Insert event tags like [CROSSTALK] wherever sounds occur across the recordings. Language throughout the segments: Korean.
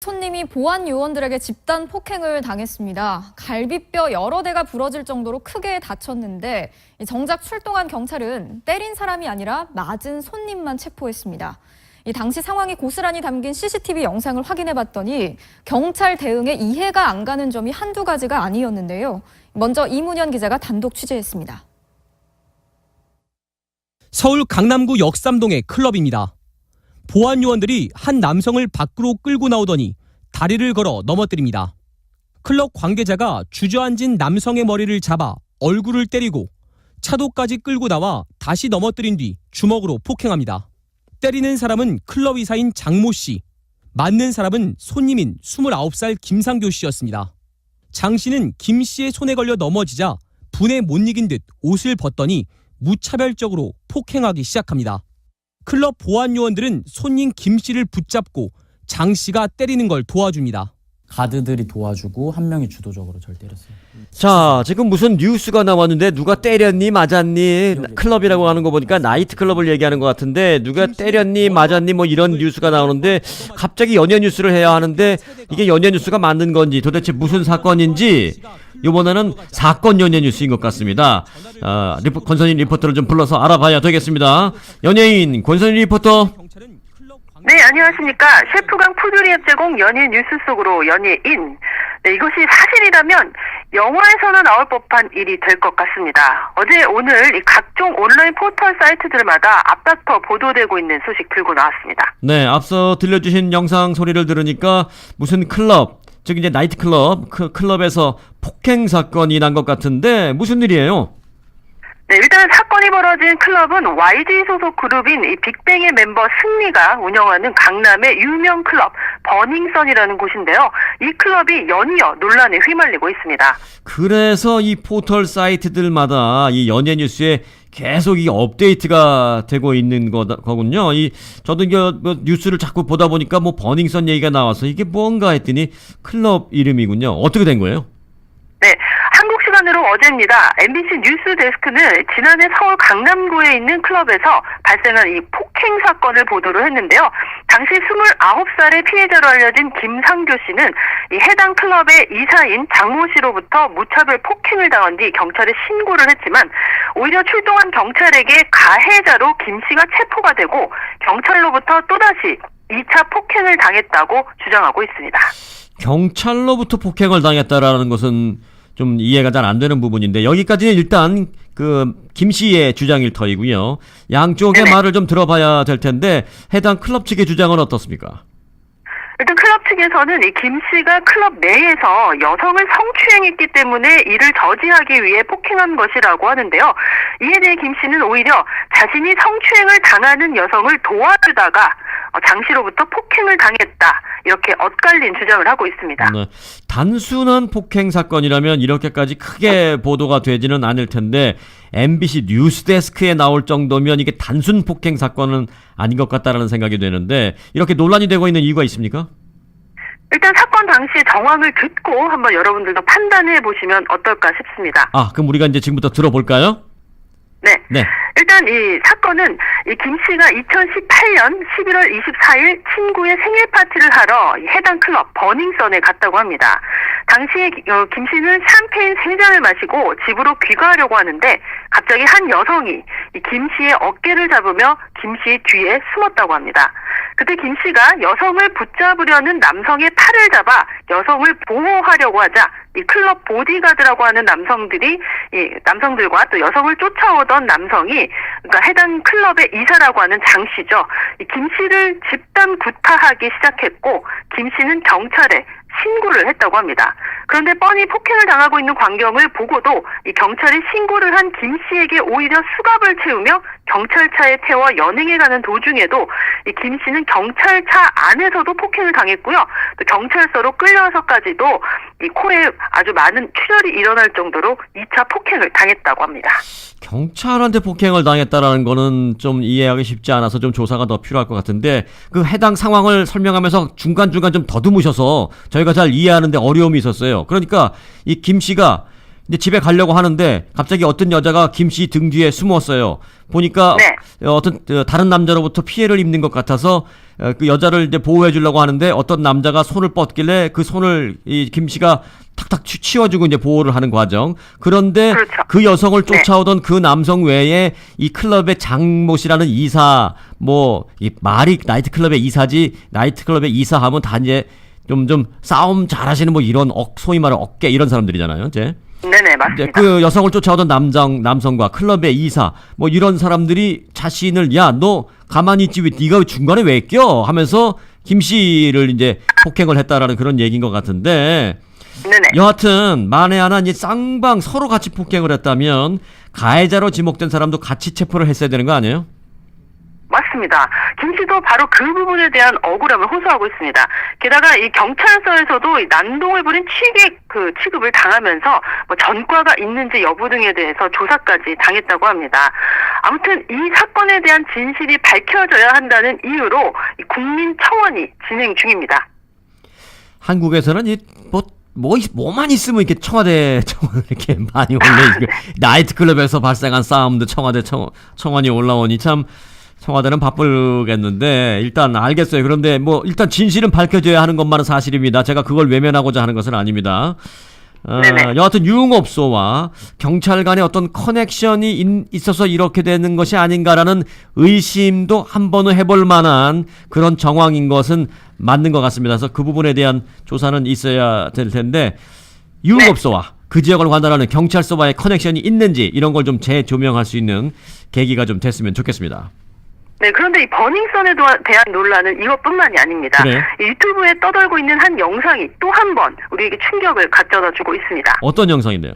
손님이 보안 요원들에게 집단 폭행을 당했습니다. 갈비뼈 여러 대가 부러질 정도로 크게 다쳤는데 이 정작 출동한 경찰은 때린 사람이 아니라 맞은 손님만 체포했습니다. 이 당시 상황이 고스란히 담긴 CCTV 영상을 확인해 봤더니 경찰 대응에 이해가 안 가는 점이 한두 가지가 아니었는데요. 먼저 이문현 기자가 단독 취재했습니다. 서울 강남구 역삼동의 클럽입니다. 보안 요원들이 한 남성을 밖으로 끌고 나오더니 다리를 걸어 넘어뜨립니다. 클럽 관계자가 주저앉은 남성의 머리를 잡아 얼굴을 때리고 차도까지 끌고 나와 다시 넘어뜨린 뒤 주먹으로 폭행합니다. 때리는 사람은 클럽 이사인 장모 씨, 맞는 사람은 손님인 29살 김상교 씨였습니다. 장 씨는 김 씨의 손에 걸려 넘어지자 분에 못 이긴 듯 옷을 벗더니 무차별적으로 폭행하기 시작합니다. 클럽 보안 요원들은 손님 김 씨를 붙잡고 장 씨가 때리는 걸 도와줍니다. 가드들이 도와주고 한 명이 주도적으로 절 때렸어요. 자, 지금 무슨 뉴스가 나왔는데 누가 때렸니, 맞았니? 클럽이라고 하는 거 보니까 나이트 클럽을 얘기하는 것 같은데 누가 때렸니, 맞았니 뭐 이런 뉴스가 나오는데 갑자기 연예 뉴스를 해야 하는데 이게 연예 뉴스가 맞는 건지 도대체 무슨 사건인지 이번에는 사건 연예 뉴스인 것 같습니다. 아, 리포, 권선인 리포터를 좀 불러서 알아봐야 되겠습니다. 연예인 권선인 리포터. 네, 안녕하십니까. 셰프강 푸드리앱 제공 연예 뉴스 속으로 연예인. 네, 이것이 사실이라면 영화에서나 나올 법한 일이 될 것 같습니다. 어제 오늘 이 각종 온라인 포털 사이트들마다 앞다퉈 보도되고 있는 소식 들고 나왔습니다. 네, 앞서 들려주신 영상 소리를 들으니까 무슨 클럽, 즉 이제 나이트 클럽, 그 클럽에서 폭행 사건이 난 것 같은데 무슨 일이에요? 네, 일단 사건이 벌어진 클럽은 YG 소속 그룹인 이 빅뱅의 멤버 승리가 운영하는 강남의 유명 클럽 버닝썬이라는 곳인데요. 이 클럽이 연이어 논란에 휘말리고 있습니다. 그래서 이 포털 사이트들마다 이 연예 뉴스에 계속 이 업데이트가 되고 있는 거다, 거군요. 이 저도 이거 뭐 뉴스를 자꾸 보다 보니까 뭐 버닝썬 얘기가 나와서 이게 뭔가 했더니 클럽 이름이군요. 어떻게 된 거예요? 네, 어제입니다. MBC 뉴스 데스크는 지난해 서울 강남구에 있는 클럽에서 발생한 이 폭행 사건을 보도를 했는데요. 당시 29살의 피해자로 알려진 김상교 씨는 이 해당 클럽의 이사인 장모 씨로부터 무차별 폭행을 당한 뒤 경찰에 신고를 했지만 오히려 출동한 경찰에게 가해자로 김 씨가 체포가 되고 경찰로부터 또다시 2차 폭행을 당했다고 주장하고 있습니다. 경찰로부터 폭행을 당했다라는 것은 좀 이해가 잘 안 되는 부분인데 여기까지는 일단 그 김 씨의 주장일 터이고요. 양쪽의 네네. 말을 좀 들어봐야 될 텐데 해당 클럽 측의 주장은 어떻습니까? 일단 클럽 측에서는 이 김 씨가 클럽 내에서 여성을 성추행했기 때문에 이를 저지하기 위해 폭행한 것이라고 하는데요. 이에 대해 김 씨는 오히려 자신이 성추행을 당하는 여성을 도와주다가 어, 장 씨로부터 폭행을 당했다. 이렇게 엇갈린 주장을 하고 있습니다. 네. 단순한 폭행 사건이라면 이렇게까지 크게 보도가 되지는 않을 텐데 MBC 뉴스데스크에 나올 정도면 이게 단순 폭행 사건은 아닌 것 같다라는 생각이 되는데 이렇게 논란이 되고 있는 이유가 있습니까? 일단 사건 당시 정황을 듣고 한번 여러분들도 판단해 보시면 어떨까 싶습니다. 아, 그럼 우리가 이제 지금부터 들어볼까요? 네. 네. 일단 이 사건은 이 김 씨가 2018년 11월 24일 친구의 생일 파티를 하러 이 해당 클럽 버닝썬에 갔다고 합니다. 당시에 기- 어, 김 씨는 샴페인 세 잔을 마시고 집으로 귀가하려고 하는데 갑자기 한 여성이 이김 씨의 어깨를 잡으며 김씨 뒤에 숨었다고 합니다. 그때 김 씨가 여성을 붙잡으려는 남성의 팔을 잡아 여성을 보호하려고 하자 이 클럽 보디가드라고 하는 남성들이 이 남성들과 또 여성을 쫓아오던 남성이 그러니까 해당 클럽의 이사라고 하는 장 씨죠. 이김 씨를 집단 구타하기 시작했고 김 씨는 경찰에 신고를 했다고 합니다. 그런데 뻔히 폭행을 당하고 있는 광경을 보고도 이 경찰이 신고를 한 김 씨에게 오히려 수갑을 채우며 경찰차에 태워 연행해 가는 도중에도 이 김 씨는 경찰차 안에서도 폭행을 당했고요. 또 경찰서로 끌려서까지도 이 코에 아주 많은 출혈이 일어날 정도로 2차 폭행을 당했다고 합니다. 경찰한테 폭행을 당했다라는 거는 좀 이해하기 쉽지 않아서 좀 조사가 더 필요할 것 같은데 그 해당 상황을 설명하면서 중간중간 좀 더듬으셔서 저희가 잘 이해하는데 어려움이 있었어요. 그러니까 이 김 씨가 이제 집에 가려고 하는데 갑자기 어떤 여자가 김 씨 등 뒤에 숨었어요. 보니까 네. 어, 어떤 어, 다른 남자로부터 피해를 입는 것 같아서 어, 그 여자를 이제 보호해 주려고 하는데 어떤 남자가 손을 뻗길래 그 손을 이 김 씨가 탁탁 치- 치워주고 이제 보호를 하는 과정. 그런데 그렇죠. 그 여성을 네. 쫓아오던 그 남성 외에 이 클럽의 장모 씨라는 이사 뭐 이 말이 나이트 클럽의 이사지 나이트 클럽의 이사하면 다 이제 좀 좀 싸움 잘하시는 뭐 이런 억 소위 말하는 어깨 이런 사람들이잖아요. 이제 네네, 이제 맞습니다. 그 여성을 쫓아오던 남성 남성과 클럽의 이사 뭐 이런 사람들이 자신을 야 너 가만히 있지 왜 네가 중간에 왜 껴 하면서 김 씨를 이제 폭행을 했다라는 그런 얘기인 것 같은데 네네. 여하튼 만에 하나 이제 쌍방 서로 같이 폭행을 했다면 가해자로 지목된 사람도 같이 체포를 했어야 되는 거 아니에요? 맞습니다. 김 씨도 바로 그 부분에 대한 억울함을 호소하고 있습니다. 게다가 이 경찰서에서도 이 난동을 부린 취객 그 취급을 당하면서 뭐 전과가 있는지 여부 등에 대해서 조사까지 당했다고 합니다. 아무튼 이 사건에 대한 진실이 밝혀져야 한다는 이유로 이 국민 청원이 진행 중입니다. 한국에서는 이뭐 뭐, 있- 뭐만 있으면 이렇게 청와대 [LAUGHS] 청원 이렇게 많이 올려 [LAUGHS] 나이트클럽에서 발생한 싸움도 청와대 청, 청원이 올라오니 참 청와대는 바쁘겠는데 일단 알겠어요. 그런데 뭐 일단 진실은 밝혀져야 하는 것만은 사실입니다. 제가 그걸 외면하고자 하는 것은 아닙니다. 어, 네네. 여하튼 유흥업소와 경찰 간의 어떤 커넥션이 인- 있어서 이렇게 되는 것이 아닌가라는 의심도 한 번은 해볼 만한 그런 정황인 것은 맞는 것 같습니다. 그래서 그 부분에 대한 조사는 있어야 될 텐데 유흥업소와 그 지역을 관할하는 경찰서와의 커넥션이 있는지 이런 걸 좀 재조명할 수 있는 계기가 좀 됐으면 좋겠습니다. 네, 그런데 이 버닝썬에 대한 논란은 이것뿐만이 아닙니다. 그래요? 이 유튜브에 떠돌고 있는 한 영상이 또 한 번 우리에게 충격을 가져다 주고 있습니다. 어떤 영상인데요?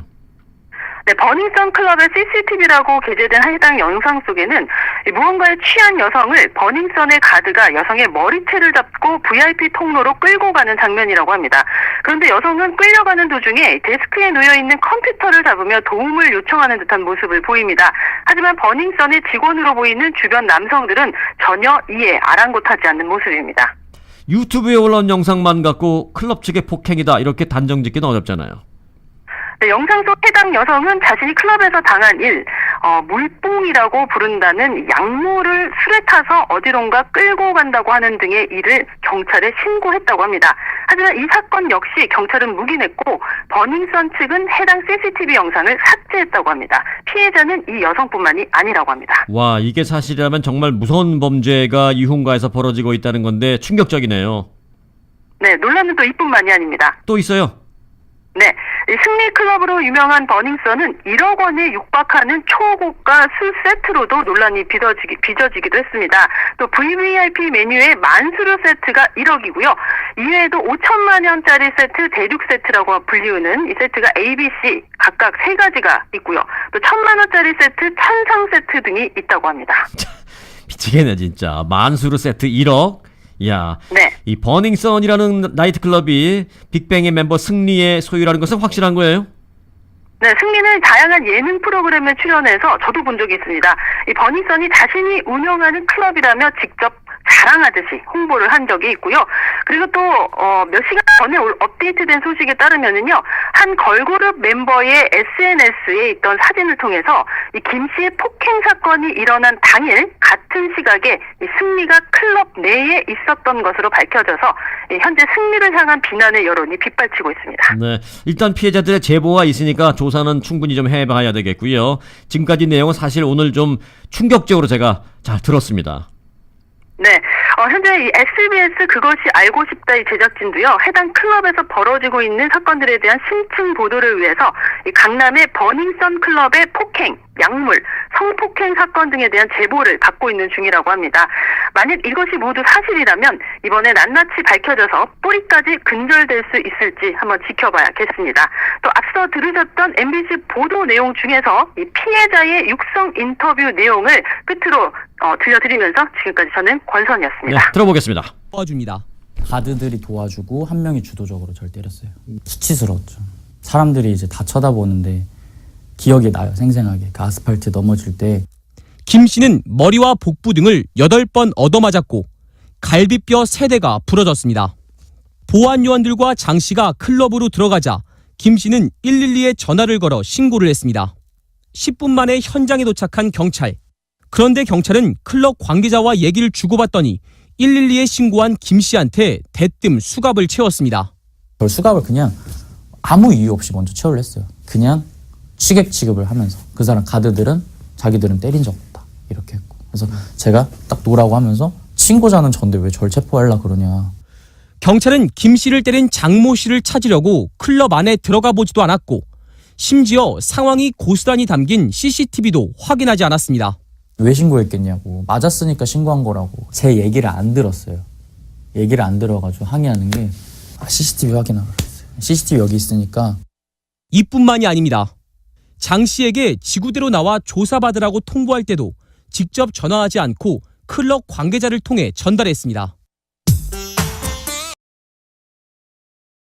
네, 버닝썬 클럽의 CCTV라고 게재된 해당 영상 속에는 이 무언가에 취한 여성을 버닝썬의 가드가 여성의 머리채를 잡고 VIP 통로로 끌고 가는 장면이라고 합니다. 그런데 여성은 끌려가는 도중에 데스크에 놓여 있는 컴퓨터를 잡으며 도움을 요청하는 듯한 모습을 보입니다. 하지만 버닝썬의 직원으로 보이는 주변 남성들은 전혀 이에 아랑곳하지 않는 모습입니다. 유튜브에 올라온 영상만 갖고 클럽 측의 폭행이다 이렇게 단정 짓기는 어렵잖아요. 네, 영상 속 해당 여성은 자신이 클럽에서 당한 일, 어, 물뽕이라고 부른다는 이 약물을 술에 타서 어디론가 끌고 간다고 하는 등의 일을 경찰에 신고했다고 합니다. 하지만 이 사건 역시 경찰은 묵인했고 버닝썬 측은 해당 CCTV 영상을 삭제했다고 합니다. 피해자는 이 여성뿐만이 아니라고 합니다. 와 이게 사실이라면 정말 무서운 범죄가 이훈가에서 벌어지고 있다는 건데 충격적이네요. 네, 논란은 또 이뿐만이 아닙니다. 또 있어요. 네, 이 승리 클럽으로 유명한 버닝썬은 1억 원에 육박하는 초고가 술 세트로도 논란이 빚어지기, 빚어지기도 했습니다. 또 VVIP 메뉴의 만수르 세트가 1억이고요. 이외에도 5천만 원짜리 세트, 대륙 세트라고 불리우는 이 세트가 ABC 각각 세 가지가 있고요. 또 천만 원짜리 세트, 천상 세트 등이 있다고 합니다. 미치겠네 진짜. 만수르 세트 1억. 야, 네. 이 버닝썬이라는 나이트클럽이 빅뱅의 멤버 승리의 소유라는 것은 확실한 거예요? 네, 승리는 다양한 예능 프로그램에 출연해서 저도 본 적이 있습니다. 이 버닝썬이 자신이 운영하는 클럽이라며 직접 자랑하듯이 홍보를 한 적이 있고요. 그리고 또, 어, 몇 시간 전에 올- 업데이트된 소식에 따르면은요, 한 걸그룹 멤버의 SNS에 있던 사진을 통해서 이 김 씨의 폭행 사건이 일어난 당일 같은 시각에 이 승리가 클럽 내에 있었던 것으로 밝혀져서 이 현재 승리를 향한 비난의 여론이 빗발치고 있습니다. 네. 일단 피해자들의 제보가 있으니까 조사는 충분히 좀 해봐야 되겠고요. 지금까지 내용은 사실 오늘 좀 충격적으로 제가 잘 들었습니다. 네, 어, 현재 이 SBS 그것이 알고 싶다 이 제작진도요 해당 클럽에서 벌어지고 있는 사건들에 대한 심층 보도를 위해서 이 강남의 버닝썬 클럽의 폭행, 약물, 성폭행 사건 등에 대한 제보를 받고 있는 중이라고 합니다. 만약 이것이 모두 사실이라면 이번에 낱낱이 밝혀져서 뿌리까지 근절될 수 있을지 한번 지켜봐야겠습니다. 또 앞서 들으셨던 MBC 보도 내용 중에서 이 피해자의 육성 인터뷰 내용을 끝으로 어, 들려드리면서 지금까지 저는 네, 권선이었습니다. 들어보겠습니다. 도와줍니다. 가드들이 도와주고 한 명이 주도적으로 절 때렸어요. 수치스러웠죠. 사람들이 이제 다 쳐다보는데 기억이 나요. 생생하게. 그 아스팔트 넘어질 때 김 씨는 머리와 복부 등을 8번 얻어맞았고 갈비뼈 3대가 부러졌습니다. 보안 요원들과 장 씨가 클럽으로 들어가자 김 씨는 112에 전화를 걸어 신고를 했습니다. 10분 만에 현장에 도착한 경찰. 그런데 경찰은 클럽 관계자와 얘기를 주고받더니 112에 신고한 김 씨한테 대뜸 수갑을 채웠습니다. 저 수갑을 그냥 아무 이유 없이 먼저 체호를 했어요. 그냥 취객 취급을 하면서 그 사람 가드들은 자기들은 때린 적 없다 이렇게 했고 그래서 제가 딱 노라고 하면서 친고자는 전데 왜 절 체포하려 그러냐 경찰은 김 씨를 때린 장모 씨를 찾으려고 클럽 안에 들어가 보지도 않았고 심지어 상황이 고스란히 담긴 CCTV도 확인하지 않았습니다. 왜 신고했겠냐고 맞았으니까 신고한 거라고 제 얘기를 안 들었어요. 얘기를 안 들어가지고 항의하는 게 아, CCTV 확인하라 그랬어요. CCTV 여기 있으니까 이뿐만이 아닙니다. 장 씨에게 지구대로 나와 조사받으라고 통보할 때도 직접 전화하지 않고 클럽 관계자를 통해 전달했습니다.